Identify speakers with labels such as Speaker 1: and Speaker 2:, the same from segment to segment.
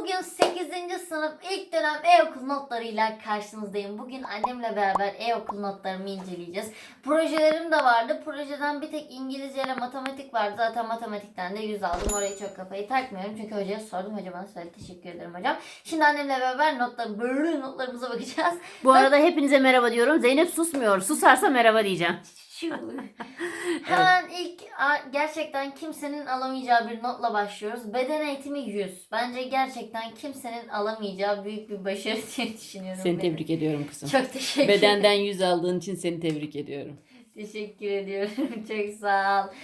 Speaker 1: Bugün 8. sınıf ilk dönem e-okul notlarıyla karşınızdayım. Bugün annemle beraber e-okul notlarımı inceleyeceğiz. Projelerim de vardı. Projeden bir tek İngilizce ile matematik vardı. Zaten matematikten de 100 aldım. Orayı çok kafayı takmıyorum. Çünkü hocaya sordum. Hoca bana söyledi. Teşekkür ederim hocam. Şimdi annemle beraber notlar, böyle notlarımıza bakacağız.
Speaker 2: Bu arada hepinize merhaba diyorum. Zeynep susmuyor. Susarsa merhaba diyeceğim.
Speaker 1: Şu. Hemen ilk gerçekten kimsenin alamayacağı bir notla başlıyoruz. Beden eğitimi 100. Bence gerçekten kimsenin alamayacağı büyük bir başarı diye düşünüyorum.
Speaker 2: Seni
Speaker 1: benim.
Speaker 2: tebrik ediyorum kızım.
Speaker 1: Çok teşekkür ederim.
Speaker 2: Bedenden yüz aldığın için seni tebrik ediyorum.
Speaker 1: Teşekkür ediyorum. Çok sağ ol.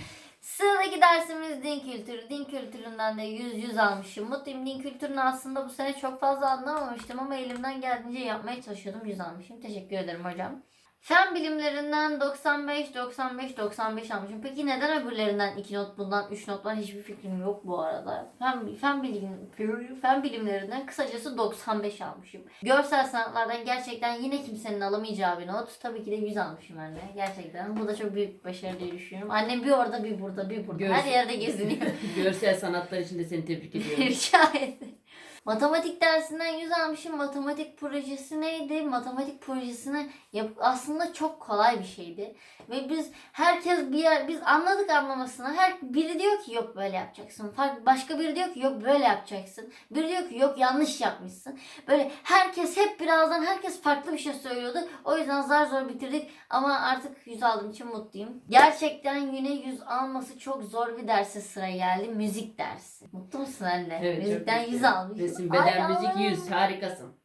Speaker 1: Sıradaki dersimiz din kültürü. Din kültüründen de 100 100 almışım. Mutluyum. Din kültürünü aslında bu sene çok fazla anlamamıştım ama elimden geldiğince yapmaya çalışıyordum. 100 almışım. Teşekkür ederim hocam. Fen bilimlerinden 95, 95, 95 almışım. Peki neden öbürlerinden 2 not bundan 3 not var? Hiçbir fikrim yok bu arada. Fen, fen, bilim, fen bilimlerinden kısacası 95 almışım. Görsel sanatlardan gerçekten yine kimsenin alamayacağı bir not. Tabii ki de 100 almışım ben de. Gerçekten. Bu da çok büyük bir başarı diye düşünüyorum. Annem bir orada bir burada bir burada. Her
Speaker 2: Görsel-
Speaker 1: yerde geziniyor.
Speaker 2: Görsel sanatlar için de seni tebrik ediyorum.
Speaker 1: Rica ederim. Matematik dersinden 100 almışım. Matematik projesi neydi? Matematik projesini yap aslında çok kolay bir şeydi. Ve biz herkes bir yer, biz anladık anlamasını. Her biri diyor ki yok böyle yapacaksın. Başka biri diyor ki yok böyle yapacaksın. Biri diyor ki yok yanlış yapmışsın. Böyle herkes hep birazdan herkes farklı bir şey söylüyordu. O yüzden zar zor bitirdik ama artık 100 aldığım için mutluyum. Gerçekten yine 100 alması çok zor bir derse sıra geldi. Müzik dersi. Mutlu musun anne? Müzikten 100 Ay
Speaker 2: beden, müzik
Speaker 1: Allah'ım.
Speaker 2: 100. Harikasın.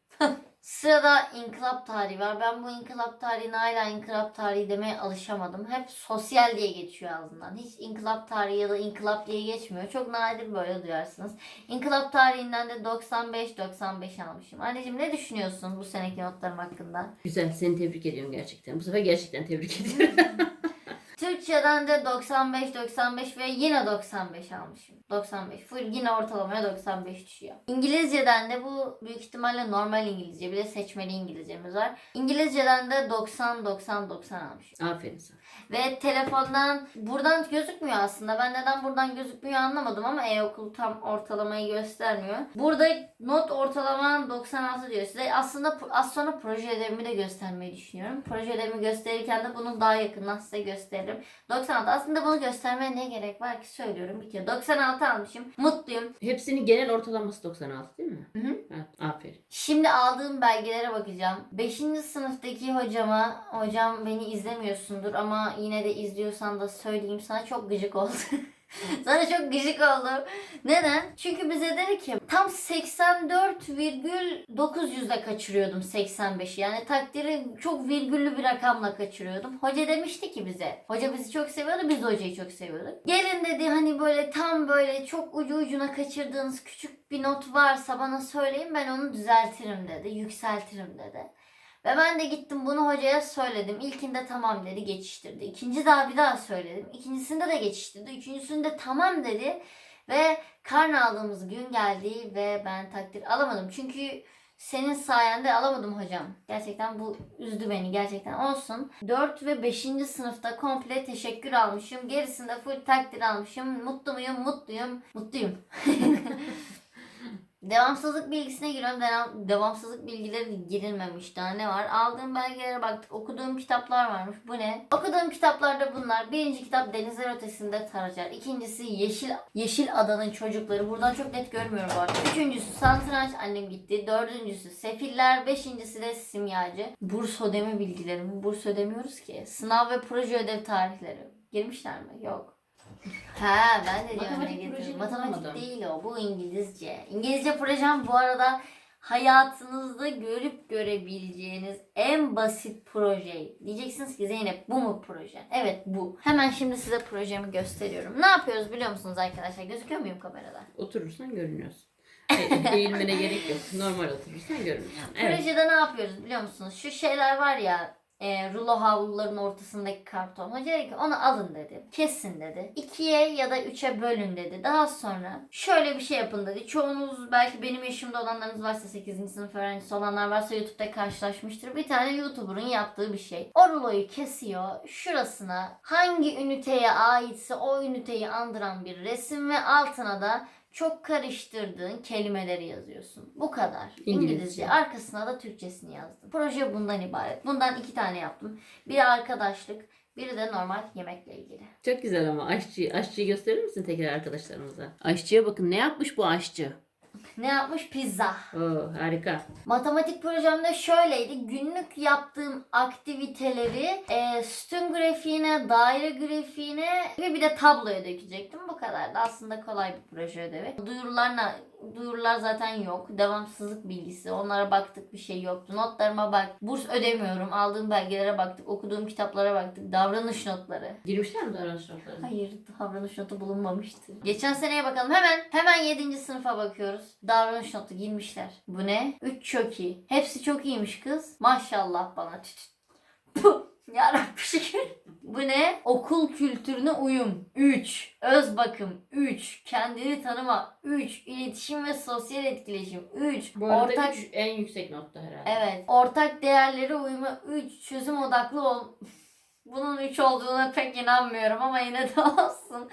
Speaker 1: Sırada inkılap tarihi var. Ben bu inkılap tarihine hala inkılap tarihi demeye alışamadım. Hep sosyal diye geçiyor ağzından. Hiç inkılap tarihi ya da inkılap diye geçmiyor. Çok nadir böyle duyarsınız. İnkılap tarihinden de 95-95 almışım. Anneciğim ne düşünüyorsun bu seneki notlarım hakkında?
Speaker 2: Güzel. Seni tebrik ediyorum gerçekten. Bu sefer gerçekten tebrik ediyorum.
Speaker 1: Türkçeden de 95-95 ve yine 95 almışım. 95. Full yine ortalamaya 95 düşüyor. İngilizceden de bu büyük ihtimalle normal İngilizce. Bir de seçmeli İngilizcemiz var. İngilizceden de 90-90-90 almışım.
Speaker 2: Aferin sana.
Speaker 1: Ve telefondan buradan gözükmüyor aslında. Ben neden buradan gözükmüyor anlamadım ama e-okul tam ortalamayı göstermiyor. Burada not ortalaman 96 diyor size. Aslında az sonra proje ödevimi de göstermeyi düşünüyorum. Proje ödevimi gösterirken de bunu daha yakından size gösteririm. 96. Aslında bunu göstermeye ne gerek var ki söylüyorum. Bitiyor. 96 almışım. Mutluyum.
Speaker 2: Hepsinin genel ortalaması 96 değil mi?
Speaker 1: Hı hı.
Speaker 2: Evet, aferin.
Speaker 1: Şimdi aldığım belgelere bakacağım. 5. sınıftaki hocama, hocam beni izlemiyorsundur ama yine de izliyorsan da söyleyeyim sana çok gıcık oldu. sana çok gıcık oldum. Neden? Çünkü bize dedi ki tam 84,900'de kaçırıyordum 85'i. Yani takdiri çok virgüllü bir rakamla kaçırıyordum. Hoca demişti ki bize. Hoca bizi çok seviyordu. Biz hocayı çok seviyorduk. Gelin dedi hani böyle tam böyle çok ucu ucuna kaçırdığınız küçük bir not varsa bana söyleyin ben onu düzeltirim dedi. Yükseltirim dedi. Ve ben de gittim bunu hocaya söyledim. İlkinde tamam dedi geçiştirdi. İkinci daha bir daha söyledim. İkincisinde de geçiştirdi. Üçüncüsünde tamam dedi. Ve karne aldığımız gün geldi ve ben takdir alamadım. Çünkü senin sayende alamadım hocam. Gerçekten bu üzdü beni gerçekten. Olsun. 4 ve 5. sınıfta komple teşekkür almışım. Gerisinde full takdir almışım. Mutlu muyum? Mutluyum. Mutluyum. Devamsızlık bilgisine giriyorum. Devam, devamsızlık bilgileri girilmemiş. Daha ne var? Aldığım belgelere baktık. Okuduğum kitaplar varmış. Bu ne? Okuduğum kitaplarda bunlar. Birinci kitap Denizler Ötesinde Taracar. İkincisi Yeşil Yeşil Adanın Çocukları. Buradan çok net görmüyorum bu arada. Üçüncüsü Satranç Annem Gitti. Dördüncüsü Sefiller. Beşincisi de Simyacı. Burs ödeme bilgileri? Burs ödemiyoruz ki. Sınav ve proje ödev tarihleri. Girmişler mi? Yok. Ha ben de diyorum ne
Speaker 2: Matematik
Speaker 1: getirdim.
Speaker 2: projeni
Speaker 1: Matematik
Speaker 2: bulamadım.
Speaker 1: değil o. Bu İngilizce. İngilizce projem bu arada hayatınızda görüp görebileceğiniz en basit proje. Diyeceksiniz ki Zeynep bu mu proje? Evet bu. Hemen şimdi size projemi gösteriyorum. Ne yapıyoruz biliyor musunuz arkadaşlar? Gözüküyor muyum kamerada?
Speaker 2: Oturursan görünüyorsun. E- Eğilmene gerek yok. Normal oturursan görünüyorsun. Evet.
Speaker 1: Projede ne yapıyoruz biliyor musunuz? Şu şeyler var ya e, rulo havluların ortasındaki karton. Hoca dedi ki onu alın dedi. Kesin dedi. İkiye ya da üçe bölün dedi. Daha sonra şöyle bir şey yapın dedi. Çoğunuz belki benim yaşımda olanlarınız varsa 8. sınıf öğrencisi olanlar varsa YouTube'da karşılaşmıştır. Bir tane YouTuber'ın yaptığı bir şey. O ruloyu kesiyor. Şurasına hangi üniteye aitse o üniteyi andıran bir resim ve altına da çok karıştırdığın kelimeleri yazıyorsun. Bu kadar.
Speaker 2: İngilizce.
Speaker 1: İngilizce. Arkasına da Türkçesini yazdım. Proje bundan ibaret. Bundan iki tane yaptım. Biri arkadaşlık, biri de normal yemekle ilgili.
Speaker 2: Çok güzel ama aşçı, aşçıyı gösterir misin tekrar arkadaşlarımıza? Aşçıya bakın ne yapmış bu aşçı?
Speaker 1: Ne yapmış? Pizza.
Speaker 2: Oo, harika.
Speaker 1: Matematik projemde şöyleydi. Günlük yaptığım aktiviteleri e, sütun grafiğine, daire grafiğine ve bir de tabloya dökecektim. Bu kadardı. Aslında kolay bir proje ödevi. Duyurularla duyurular zaten yok. Devamsızlık bilgisi. Onlara baktık bir şey yoktu. Notlarıma bak. Burs ödemiyorum. Aldığım belgelere baktık. Okuduğum kitaplara baktık. Davranış notları.
Speaker 2: Girmişler mi davranış notlarına?
Speaker 1: Hayır davranış notu bulunmamıştı. Geçen seneye bakalım. Hemen hemen 7. sınıfa bakıyoruz. Davranış notu girmişler. Bu ne? 3 çok iyi. Hepsi çok iyiymiş kız. Maşallah bana. Tüt. Puh. Yarabbim şükür. Bu ne? Okul kültürüne uyum. 3. Öz bakım. 3. Kendini tanıma. 3. İletişim ve sosyal etkileşim. 3.
Speaker 2: Bu arada
Speaker 1: Ortak
Speaker 2: üç en yüksek notta herhalde.
Speaker 1: Evet. Ortak değerlere uyma 3. Çözüm odaklı ol. Bunun 3 olduğuna pek inanmıyorum ama yine de olsun.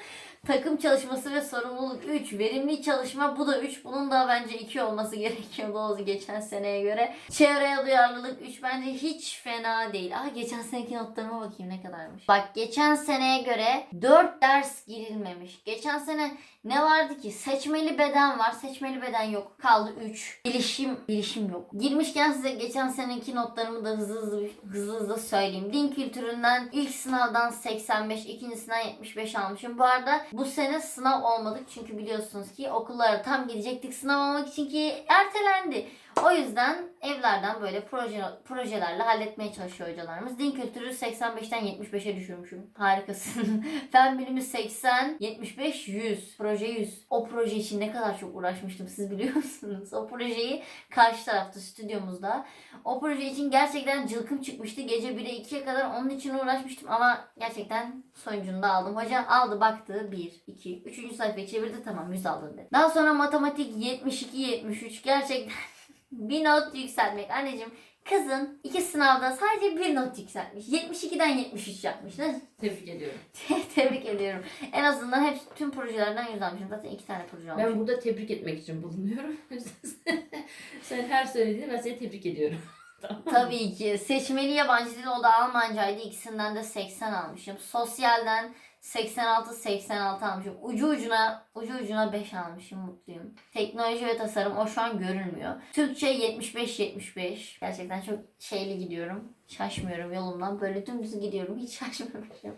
Speaker 1: Takım çalışması ve sorumluluk 3. Verimli çalışma bu da 3. Bunun da bence 2 olması gerekiyordu o geçen seneye göre. Çevreye duyarlılık 3 bence hiç fena değil. Aha geçen seneki notlarıma bakayım ne kadarmış. Bak geçen seneye göre 4 ders girilmemiş. Geçen sene ne vardı ki? Seçmeli beden var. Seçmeli beden yok. Kaldı 3. Bilişim, bilişim yok. Girmişken size geçen seneki notlarımı da hızlı hızlı, hızlı, hızlı söyleyeyim. Din kültüründen ilk sınavdan 85, ikincisinden 75 almışım. Bu arada bu sene sınav olmadık. Çünkü biliyorsunuz ki okullara tam gidecektik sınav olmak için ki ertelendi. O yüzden evlerden böyle proje, projelerle halletmeye çalışıyor hocalarımız. Din kültürü 85'ten 75'e düşürmüşüm. Harikasın. Fen bilimi 80, 75, 100. Proje 100. O proje için ne kadar çok uğraşmıştım siz biliyor musunuz? O projeyi karşı tarafta stüdyomuzda. O proje için gerçekten cılkım çıkmıştı. Gece 1'e 2'ye kadar onun için uğraşmıştım ama gerçekten sonucunda aldım. Hoca aldı baktı 1, 2, 3. sayfayı çevirdi tamam 100 aldın dedi. Daha sonra matematik 72, 73 gerçekten bir not yükseltmek. Anneciğim kızın iki sınavda sadece bir not yükseltmiş. 72'den 73 yapmış. Ne?
Speaker 2: Tebrik ediyorum.
Speaker 1: Tebrik ediyorum. En azından hep tüm projelerden yüz almışım. Zaten iki tane proje almışım.
Speaker 2: Ben burada tebrik etmek için bulunuyorum. Sen her söylediğinde ben seni tebrik ediyorum.
Speaker 1: Tabii ki. Seçmeli yabancı dil o da Almancaydı. İkisinden de 80 almışım. Sosyalden 86-86 almışım. Ucu ucuna ucu ucuna 5 almışım. Mutluyum. Teknoloji ve tasarım o şu an görünmüyor. Türkçe 75-75. Gerçekten çok şeyli gidiyorum. Şaşmıyorum yolumdan. Böyle dümdüz gidiyorum. Hiç şaşmamışım.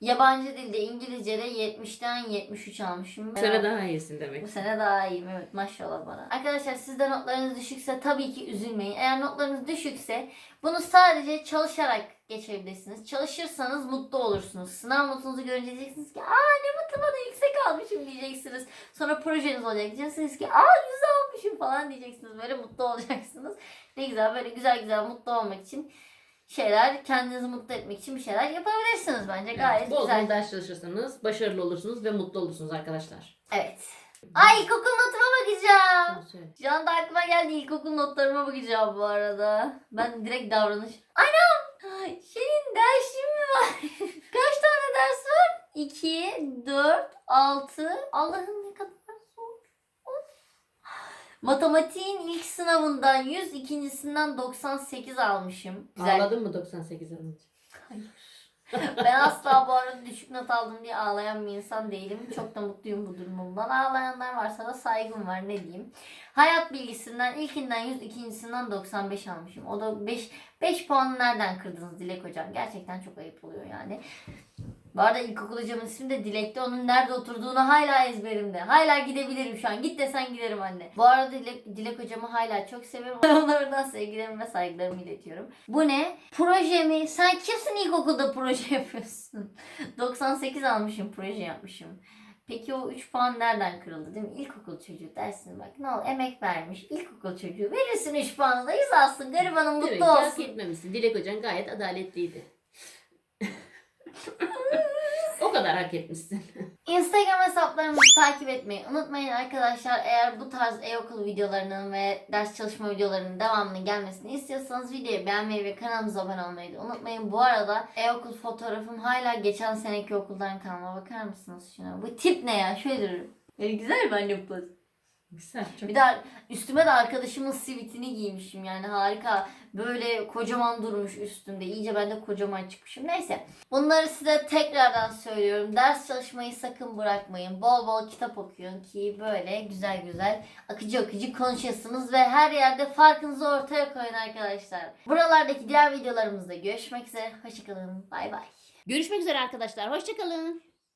Speaker 1: Yabancı dilde İngilizce'de 70'ten 73 almışım.
Speaker 2: Bu sene daha iyisin demek.
Speaker 1: Bu sene daha iyiyim evet maşallah bana. Arkadaşlar sizde notlarınız düşükse tabii ki üzülmeyin. Eğer notlarınız düşükse bunu sadece çalışarak geçebilirsiniz. Çalışırsanız mutlu olursunuz. Sınav notunuzu görünce diyeceksiniz ki aa ne mutlu bana yüksek almışım diyeceksiniz. Sonra projeniz olacak diyeceksiniz ki aa yüz almışım falan diyeceksiniz. Böyle mutlu olacaksınız. Ne güzel böyle güzel güzel mutlu olmak için şeyler kendinizi mutlu etmek için bir şeyler yapabilirsiniz bence gayet
Speaker 2: Bol
Speaker 1: güzel.
Speaker 2: bol ders çalışırsanız başarılı olursunuz ve mutlu olursunuz arkadaşlar.
Speaker 1: Evet. Ay ilkokul notuma bakacağım. Şu anda aklıma geldi ilkokul notlarıma bakacağım bu arada. Ben direkt davranış... Anam! Ay, Senin dersin mi var? Kaç tane ders var? 2, 4, 6. Allah'ım ne kadar zor. Of. Matematiğin ilk sınavından 100, ikincisinden 98 almışım. Güzel.
Speaker 2: Ağladın mı 98 alınca?
Speaker 1: Ben asla bu arada düşük not aldım diye ağlayan bir insan değilim. Çok da mutluyum bu durumumdan. Ağlayanlar varsa da saygım var ne diyeyim. Hayat bilgisinden ilkinden 100, ikincisinden 95 almışım. O da 5 5 puan nereden kırdınız Dilek hocam? Gerçekten çok ayıp oluyor yani. Bu arada ilkokul hocamın ismi de Dilek'ti. Onun nerede oturduğunu hala ezberimde. Hala gidebilirim şu an. Git desen giderim anne. Bu arada Dilek, Dilek hocamı hala çok seviyorum. Ona buradan sevgilerimi ve saygılarımı iletiyorum. Bu ne? Proje mi? Sen kimsin ilkokulda proje yapıyorsun? 98 almışım proje yapmışım. Peki o 3 puan nereden kırıldı değil mi? İlkokul çocuğu dersin bak ne olur emek vermiş. İlkokul çocuğu verirsin 3 puanı da yüz alsın. Garibanın mutlu
Speaker 2: hak
Speaker 1: olsun.
Speaker 2: etmemişsin. Dilek Hocan gayet adaletliydi. o kadar hak etmişsin.
Speaker 1: Instagram hesaplarımızı takip etmeyi unutmayın arkadaşlar. Eğer bu tarz e-okul videolarının ve ders çalışma videolarının devamının gelmesini istiyorsanız videoyu beğenmeyi ve kanalımıza abone olmayı da unutmayın. Bu arada e-okul fotoğrafım hala geçen seneki okuldan kalma. Bakar mısınız şuna? Bu tip ne ya? Şöyle dururum. E, güzel anne bu poz?
Speaker 2: Güzel. Çok
Speaker 1: Bir de üstüme de arkadaşımın sivitini giymişim yani harika. Böyle kocaman durmuş üstümde. İyice ben de kocaman çıkmışım. Neyse. Bunları size tekrardan söylüyorum. Ders çalışmayı sakın bırakmayın. Bol bol kitap okuyun ki böyle güzel güzel akıcı akıcı konuşasınız ve her yerde farkınızı ortaya koyun arkadaşlar. Buralardaki diğer videolarımızda görüşmek üzere. Hoşçakalın. Bay bay.
Speaker 2: Görüşmek üzere arkadaşlar. Hoşçakalın.